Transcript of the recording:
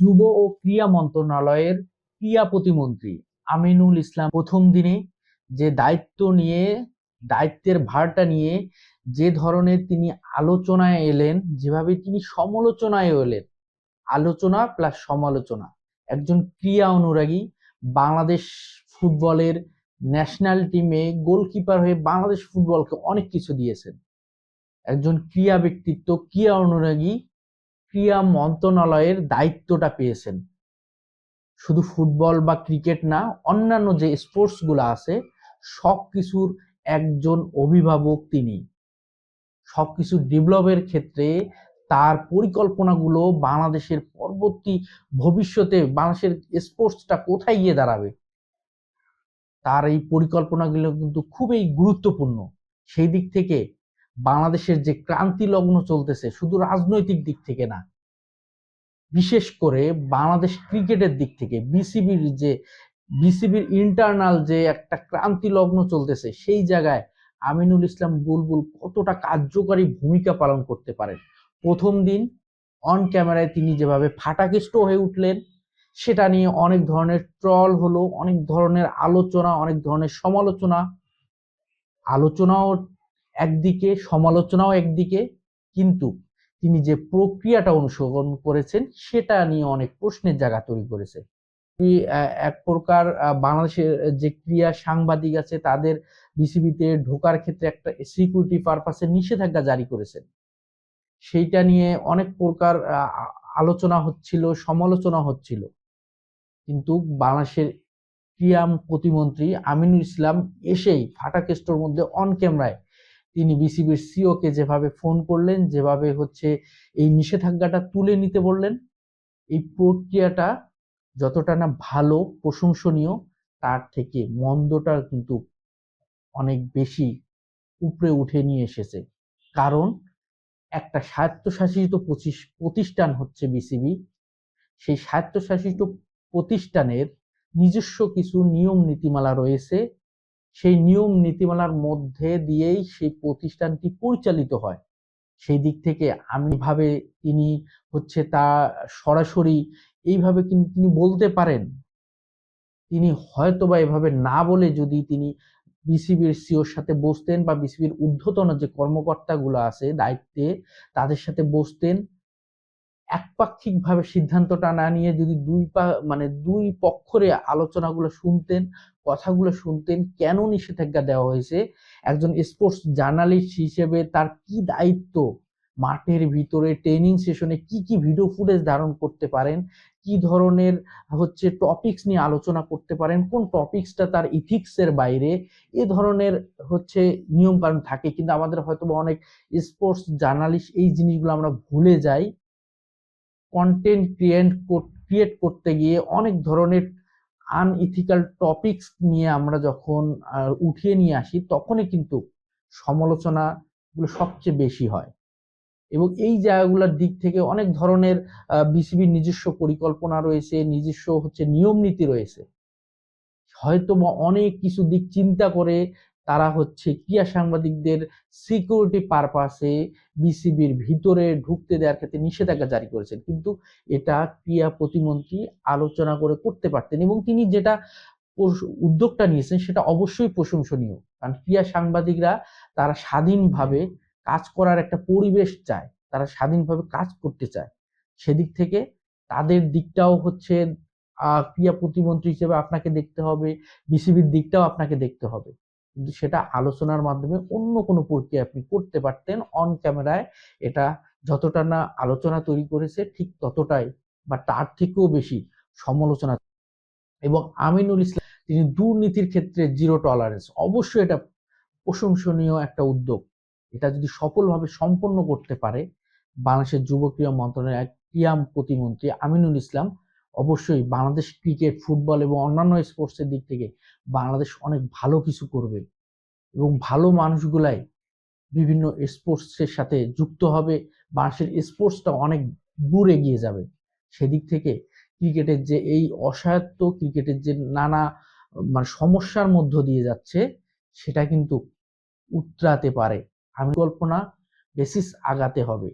যুব ও ক্রীড়া মন্ত্রণালয়ের ক্রীড়া প্রতিমন্ত্রী আমিনুল ইসলাম। প্রথম দিনে যে দায়িত্ব নিয়ে, দায়িত্বের ভারটা নিয়ে যে ধরনের তিনি আলোচনায় এলেন, যেভাবে তিনি সমালোচনায় এলেন, আলোচনা প্লাস সমালোচনা। একজন ক্রীড়া অনুরাগী, বাংলাদেশ ফুটবলের ন্যাশনাল টিমে গোলকিপার হয়ে বাংলাদেশ ফুটবলকে অনেক কিছু দিয়েছেন। একজন ক্রীড়া ব্যক্তিত্ব ক্রীড়া অনুরাগী ক্রীড়া মন্ত্রণালয়ের দায়িত্বটা পেয়েছেন। শুধু ফুটবল বা ক্রিকেট না, অন্যান্য যে স্পোর্টসগুলো আছে সব কিছুর একজন অভিভাবক তিনি। সব সবকিছু ডেভেলপের ক্ষেত্রে তার পরিকল্পনাগুলো বাংলাদেশের পরবর্তী ভবিষ্যতে বাংলাদেশের স্পোর্টসটা কোথায় গিয়ে দাঁড়াবে, তার এই পরিকল্পনাগুলো কিন্তু খুবই গুরুত্বপূর্ণ। সেই দিক থেকে বাংলাদেশের যে ক্রান্তি লগ্ন চলতেছে শুধু রাজনৈতিক দিক থেকে না, বিশেষ করে বাংলাদেশ ক্রিকেটের দিক থেকে, বিসিবির যে, বিসিবির ইন্টারনাল যে একটা ক্রান্তি লগ্ন চলতেছে সেই জায়গায় আমিনুল ইসলাম বুলবুল কতটা কার্যকারী ভূমিকা পালন করতে পারেন প্রথম দিন অন ক্যামেরায় তিনি যেভাবে ফাটাকেষ্ট হয়ে উঠলেন, সেটা নিয়ে অনেক ধরনের ট্রল হলো, অনেক ধরনের আলোচনা, অনেক ধরনের সমালোচনা, আলোচনাও একদিকে সমালোচনাও একদিকে, কিন্তু তিনি যে প্রক্রিয়াটা অনুসরণ করেছেন, সেটা নিয়ে অনেক প্রশ্নের জায়গা তৈরি করেছে। এক প্রকার বাংলাদেশের যে ক্রিয়া সাংবাদিক আছে, তাদের বিসিবিতে ঢোকার ক্ষেত্রে একটা সিকিউরিটি পারপাসে নিষেধাজ্ঞা জারি করেছেন। সেইটা নিয়ে অনেক প্রকার আলোচনা হচ্ছিল, সমালোচনা হচ্ছিল। কিন্তু বাংলাদেশের ক্রিয়া প্রতিমন্ত্রী আমিনুল ইসলাম এসেই ফাটাকেস্টোর মধ্যে অন ক্যামেরায় তিনি বিসিবির সিওকে যেভাবে ফোন করলেন, যেভাবে হচ্ছে এই নিষেধাজ্ঞাটা তুলে নিতে বললেন, এই প্রক্রিয়াটা যতটা না ভালো, প্রশংসনীয়, তার থেকে মন্দটা কিন্তু অনেক বেশি উপরে উঠে নিয়ে এসেছে। কারণ একটা স্বায়ত্তশাসিত প্রতিষ্ঠান হচ্ছে বিসিবি সেই স্বায়ত্তশাসিত প্রতিষ্ঠানের নিজস্ব কিছু নিয়ম নীতিমালা রয়েছে সেই নিয়ম নীতিমালার মধ্যে দিয়েই সেই প্রতিষ্ঠানটি পরিচালিত হয়। সেই দিক থেকে আমি ভাবে তিনি হচ্ছে তা সরাসরি এইভাবে কিন্তু তিনি বলতে পারেন। তিনি হয়তো বা এভাবে না বলে যদি তিনি বিসিবির সিওর সাথে বসতেন বা বিসিবির ঊর্ধ্বতন যে কর্মকর্তাগুলো আছে, দায়িত্বে তাদের সাথে বসতেন একপাক্ষিকভাবে সিদ্ধান্তটা না নিয়ে যদি দুই পা মানে দুই পক্ষরে আলোচনাগুলো শুনতেন, কথাগুলো শুনতেন, কেন নিষেধাজ্ঞা দেওয়া হয়েছে? একজন স্পোর্টস জার্নালিস্ট হিসেবে তার কি দায়িত্ব? মাঠের ভিতরে ট্রেনিং সেশনে কি কি ভিডিও ফুটেজ ধারণ করতে পারেন? কি ধরনের হচ্ছে টপিকস নিয়ে আলোচনা করতে পারেন? কোন টপিকসটা তার ইথিক্সের বাইরে? এ ধরনের হচ্ছে নিয়ম কারণ থাকে। কিন্তু আমাদের হয়তো অনেক স্পোর্টস জার্নালিস্ট এই জিনিসগুলো আমরা ভুলে যাই। কন্টেন্ট ক্রিয়েট ক্রিয়েট করতে গিয়ে অনেক ধরনের আনইথিক্যাল টপিকস নিয়ে আমরা যখন উঠিয়ে নিয়ে আসি, তখনই কিন্তু সমালোচনাগুলো সবচেয়ে বেশি হয়। এবং এই জায়গাগুলোর দিক থেকে অনেক ধরনের বিসিবির নিজস্ব পরিকল্পনা রয়েছে, নিজস্ব হচ্ছে নিয়ম নীতি রয়েছে। হয়তো অনেক কিছু দিক চিন্তা করে তারা হচ্ছে ক্রিয়া সাংবাদিকদের সিকিউরিটি পারপাসে বিসিবির ভিতরে ঢুকতে দেওয়ার ক্ষেত্রে নিষেধাজ্ঞা জারি করেছেন। কিন্তু এটা ক্রিয়া প্রতিমন্ত্রী আলোচনা করে করতে পারতেন এবং তিনি যেটা উদ্যোগটা নিয়েছেন সেটা অবশ্যই প্রশংসনীয়। কারণ ক্রিয়া সাংবাদিকরা তারা স্বাধীনভাবে কাজ করার একটা পরিবেশ চায়, তারা স্বাধীনভাবে কাজ করতে চায়। সেদিক থেকে তাদের দিকটাও হচ্ছে ক্রিয়া প্রতিমন্ত্রী হিসেবে আপনাকে দেখতে হবে বিসিবির দিকটাও আপনাকে দেখতে হবে। সেটা আলোচনার মাধ্যমে অন্য কোনো প্রক্রিয়া আপনি করতে পারতেন অন ক্যামেরায় এটা যতটা না আলোচনা তৈরি করেছে, ঠিক ততটাই বা তার থেকেও বেশি সমালোচনা। এবং আমিনুল ইসলাম, তিনি দুর্নীতির ক্ষেত্রে জিরো টলারেন্স অবশ্যই এটা প্রশংসনীয় একটা উদ্যোগ। এটা যদি সফলভাবে সম্পন্ন করতে পারে, বাংলাদেশের যুব ক্রীড়া মন্ত্রণালয়ের ক্রীড়া প্রতিমন্ত্রী আমিনুল ইসলাম অবশ্যই বাংলাদেশ ক্রিকেট, ফুটবল এবং অন্যান্য স্পোর্টসের দিক থেকে বাংলাদেশ অনেক ভালো কিছু করবে এবং ভালো মানুষগুলাই বিভিন্ন স্পোর্টসের সাথে যুক্ত হবে। বাংলাদেশের স্পোর্টসটা অনেক দূর এগিয়ে যাবে। সেদিক থেকে ক্রিকেটের যে এই অসায়ত্ত ক্রিকেটের যে নানা মানে সমস্যার মধ্য দিয়ে যাচ্ছে, সেটা কিন্তু উতরাতে পারে। আমি কল্পনা বেসিস আগাতে হবে।